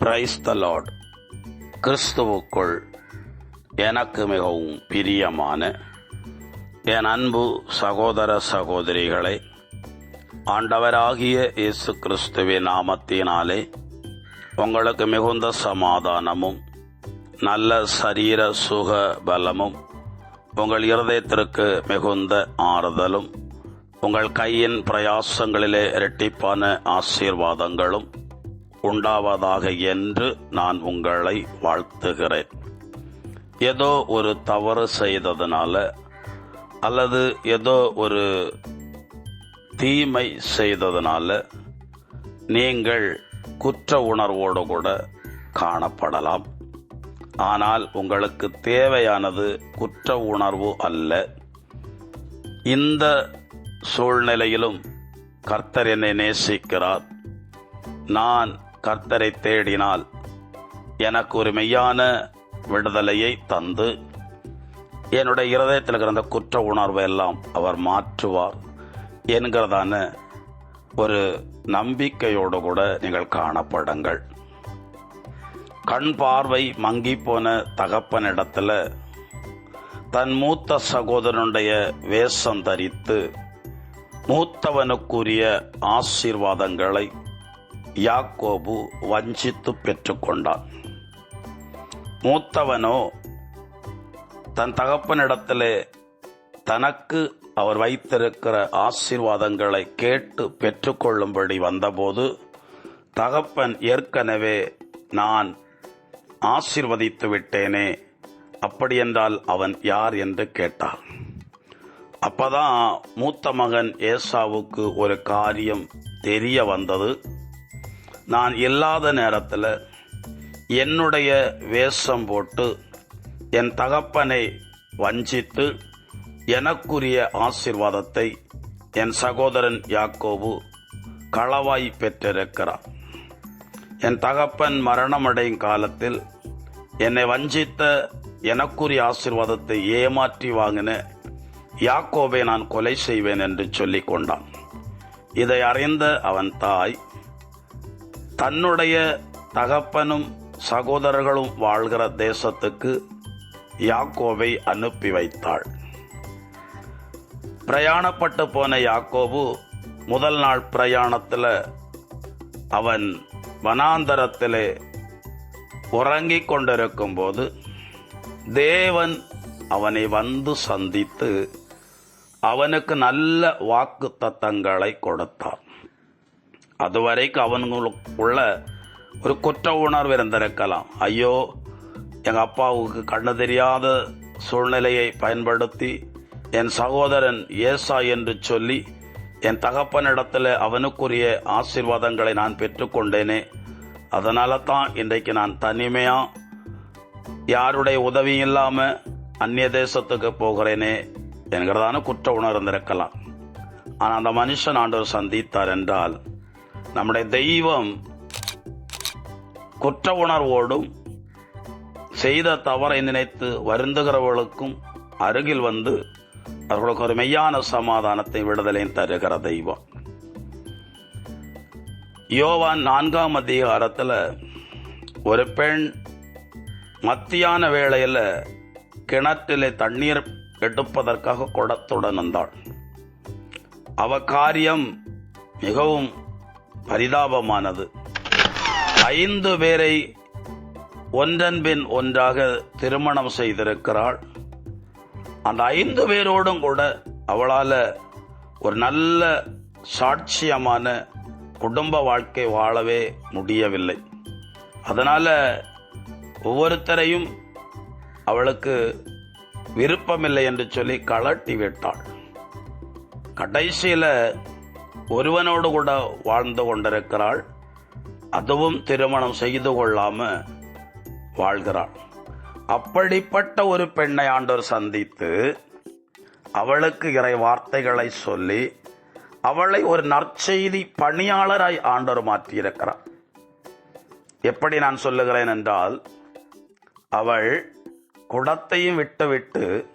Praise the Lord கிறிஸ்துவுக்குள் எனக்கு மிகவும் பிரியமான என் அன்பு சகோதர சகோதரிகளை ஆண்டவராகிய இயேசு கிறிஸ்துவின் நாமத்தினாலே உங்களுக்கு மிகுந்த சமாதானமும் நல்ல சரீர சுக பலமும் உங்கள் இருதயத்திற்கு மிகுந்த ஆறுதலும் உங்கள் கையின் பிரயாசங்களிலே இரட்டிப்பான ஆசீர்வாதங்களும் உண்டாவதாக என்று நான் உங்களை வாழ்த்துகிறேன். ஏதோ ஒரு தவறு செய்ததுனால அல்லது ஏதோ ஒரு தீமை செய்ததுனால நீங்கள் குற்ற உணர்வோடு கூட காணப்படலாம். ஆனால் உங்களுக்கு தேவையானது குற்ற உணர்வு அல்ல. இந்த சூழ்நிலையிலும் கர்த்தர் என்னை நேசிக்கிறார். நான் கர்த்தரை தேடினால் எனக்கு ஒரு மெய்யான விடுதலையை தந்து என்னுடைய இருதயத்தில் இருக்கிற அந்த குற்ற உணர்வை எல்லாம் அவர் மாற்றுவார் என்கிறதான ஒரு நம்பிக்கையோடு கூட நீங்கள் காணப்படுங்கள். கண் பார்வை மங்கி போன தகப்பனிடத்தில் தன் மூத்த சகோதரனுடைய வேஷம் தரித்து மூத்தவனுக்குரிய ஆசீர்வாதங்களை யாக்கோபு வஞ்சித்து பெற்றுக்கொண்டான். மூத்தவனோ தன் தகப்பனிடத்திலே தனக்கு அவர் வைத்திருக்கிற ஆசீர்வாதங்களை கேட்டு பெற்றுக்கொள்ளும்படி வந்தபோது தகப்பன் ஏற்கனவே நான் ஆசீர்வதித்து விட்டேனே அப்படியென்றால் அவன் யார் என்று கேட்டார். அப்பதான் மூத்த மகன் ஏசாவுக்கு ஒரு காரியம் தெரிய வந்தது. நான் இல்லாத நேரத்தில் என்னுடைய வேஷம் போட்டு என் தகப்பனை வஞ்சித்து எனக்குரிய ஆசீர்வாதத்தை என் சகோதரன் யாக்கோபு களவாய் பெற்றிருக்கிறார். என் தகப்பன் மரணமடையும் காலத்தில் என்னை வஞ்சித்த எனக்குரிய ஆசிர்வாதத்தை ஏமாற்றி வாங்கின யாக்கோபை நான் கொலை செய்வேன் என்று சொல்லிக் கொண்டான் இதை அறிந்த அவன் தாய் தன்னுடைய தகப்பனும் சகோதரர்களும் வாழ்கிற தேசத்துக்கு யாக்கோவை அனுப்பி வைத்தாள். பிரயாணப்பட்டு போன யாக்கோபு முதல் நாள் பிரயாணத்தில் அவன் வனாந்தரத்திலே உறங்கிக் கொண்டிருக்கும் போது தேவன் அவனை வந்து சந்தித்து அவனுக்கு நல்ல வாக்கு தத்தங்களை கொடுத்தார் அதுவரைக்கும் அவனுங்களுக்குள்ள ஒரு குற்ற உணர்வு இருந்திருக்கலாம். ஐயோ எங்கள் அப்பாவுக்கு கண்ணு தெரியாத சூழ்நிலையை பயன்படுத்தி என் சகோதரன் ஏசா என்று சொல்லி என் தகப்பனிடத்தில் அவனுக்குரிய ஆசீர்வாதங்களை நான் பெற்றுக்கொண்டேனே அதனால தான் இன்றைக்கு நான் தனிமையாக யாருடைய உதவியும் இல்லாமல் அந்நிய தேசத்துக்கு போகிறேனே என்கிறதான குற்ற உணர்வு ஆனால் அந்த மனுஷன் ஆண்டவர் சந்தித்தார் என்றால் நம்முடைய தெய்வம் குற்ற உணர்வோடும் செய்த தவறை நினைத்து வருந்துகிறவர்களுக்கும் அருகில் வந்து அவர்களுக்கு ஒரு மெய்யான சமாதானத்தை விடுதலையும் தருகிற தெய்வம். யோவான் நான்காம் அதிகாரத்தில் ஒரு பெண் மத்தியான வேளையில் கிணற்றிலே தண்ணீர் எடுப்பதற்காக குடத்துடன் வந்தாள். அவ காரியம் மிகவும் பரிதாபமானது. ஐந்து பேரை ஒன்றன்பின் ஒன்றாக திருமணம் செய்திருக்கிறாள். அந்த ஐந்து பேரோடும் கூட அவளால் ஒரு நல்ல சாட்சியமான குடும்ப வாழ்க்கை வாழவே முடியவில்லை. அதனால் ஒவ்வொருத்தரையும் அவளுக்கு விருப்பமில்லை என்று சொல்லி கலட்டி விட்டாள். கடைசியில் ஒருவனோடு கூட வாழ்ந்து கொண்டிருக்கிறாள். அதுவும் திருமணம் செய்து கொள்ளாம வாழ்கிறாள். அப்படிப்பட்ட ஒரு பெண்ணை ஆண்டவர் சந்தித்து அவளுக்கு இறை வார்த்தைகளை சொல்லி அவளை ஒரு நற்செய்தி பணியாளராய் ஆண்டவர் மாற்றியிருக்கிறார். எப்படி நான் சொல்லுகிறேன் என்றால் அவள் குடத்தையும் விட்டுவிட்டு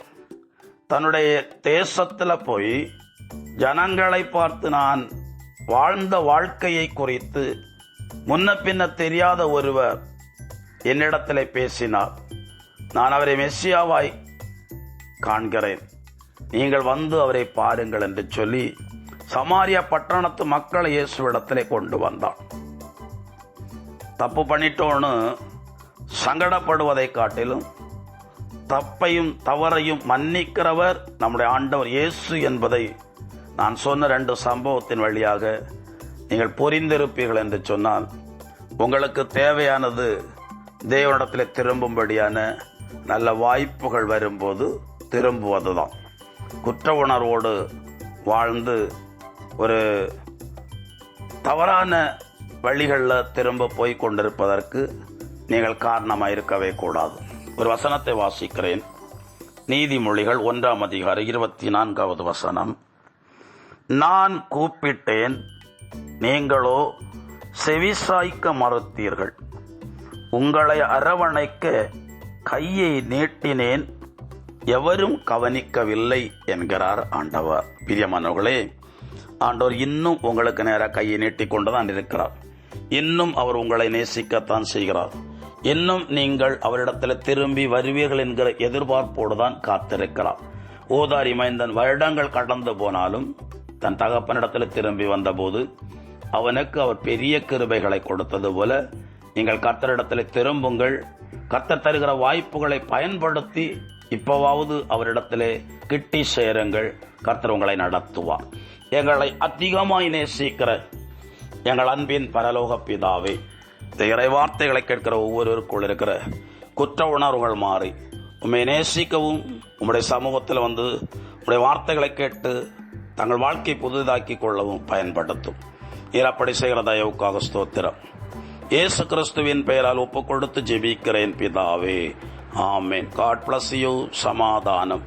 தன்னுடைய தேசத்தில் போய் ஜனங்களை பார்த்து நான் வாழ்ந்த வாழ்க்கையை குறித்து முன்ன பின்ன தெரியாத ஒருவர் என்னிடத்திலே பேசினார். நான் அவரை மெஸ்ஸியாவாய் காண்கிறேன். நீங்கள் வந்து அவரை பாருங்கள் என்று சொல்லி சமாரியா பட்டணத்து மக்களை இயேசுவிடத்தில் கொண்டு வந்தான். தப்பு பண்ணிட்டோன்னு சங்கடப்படுவதை காட்டிலும் தப்பையும் தவறையும் மன்னிக்கிறவர் நம்முடைய ஆண்டவர் இயேசு என்பதை நான் சொன்ன ரெண்டு சம்பவத்தின் வழியாக நீங்கள் புரிந்திருப்பீர்கள் என்று சொன்னால் உங்களுக்கு தேவையானது தேவனிடத்தில் திரும்பும்படியான நல்ல வாய்ப்புகள் வரும்போது திரும்புவதுதான். குற்ற உணர்வோடு வாழ்ந்து ஒரு தவறான வழிகளில் திரும்ப போய் கொண்டிருப்பதற்கு நீங்கள் காரணமாக இருக்கவே கூடாது. ஒரு வசனத்தை வாசிக்கிறேன். நீதிமொழிகள் ஒன்றாம் அதிகாரம் இருபத்தி நான்காவது வசனம். நான் கூப்பிட்டேன் நீங்களோ செவிசாய்க்க மறுத்தீர்கள். உங்களை அரவணைக்க கையை நீட்டினேன் எவரும் கவனிக்கவில்லை என்கிறார் ஆண்டவர். பிரியமானவர்களே ஆண்டவர் இன்னும் உங்களுக்கு நேராக கையை நீட்டி கொண்டுதான் இருக்கிறார். இன்னும் அவர் உங்களை நேசிக்கத்தான் செய்கிறார். இன்னும் நீங்கள் அவரிடத்தில் திரும்பி வருவீர்கள் என்கிற எதிர்பார்ப்போடு தான் காத்திருக்கிறார். ஓதாரி மைந்தன் வருடங்கள் கடந்து போனாலும் தன் தகப்பனிடத்தில் திரும்பி வந்தபோது அவனுக்கு அவர் பெரிய கிருபைகளை கொடுத்தது போல நீங்கள் கர்த்தரிடத்தில் திரும்புங்கள். கர்த்தர் தருகிற வாய்ப்புகளை பயன்படுத்தி இப்போவாவது அவரிடத்திலே கிட்டி சேருங்கள். கர்த்தர் உங்களை நடத்துவார். எங்களை அதிகமாய் நேசிக்கிற எங்கள் அன்பின் பரலோக பிதாவே இறை வார்த்தைகளை கேட்கிற ஒவ்வொருவருக்குள் இருக்கிற குற்ற உணர்வுகள் மாறி உண்மை நேசிக்கவும் உம்முடைய சமூகத்தில் வந்து உங்களுடைய வார்த்தைகளை கேட்டு தங்கள் வாழ்க்கை புதிதாக்கி கொள்ளவும் பயன்படுத்தும். நீர் அப்படி செய்கிற தயவுக்காக ஸ்தோத்திரம். இயேசு கிறிஸ்துவின் பெயரால் ஒப்புக் கொடுத்து ஜெபிக்கிறேன் பிதாவே. ஆமேன். காட் பிளஸ் யூ சமாதானம்.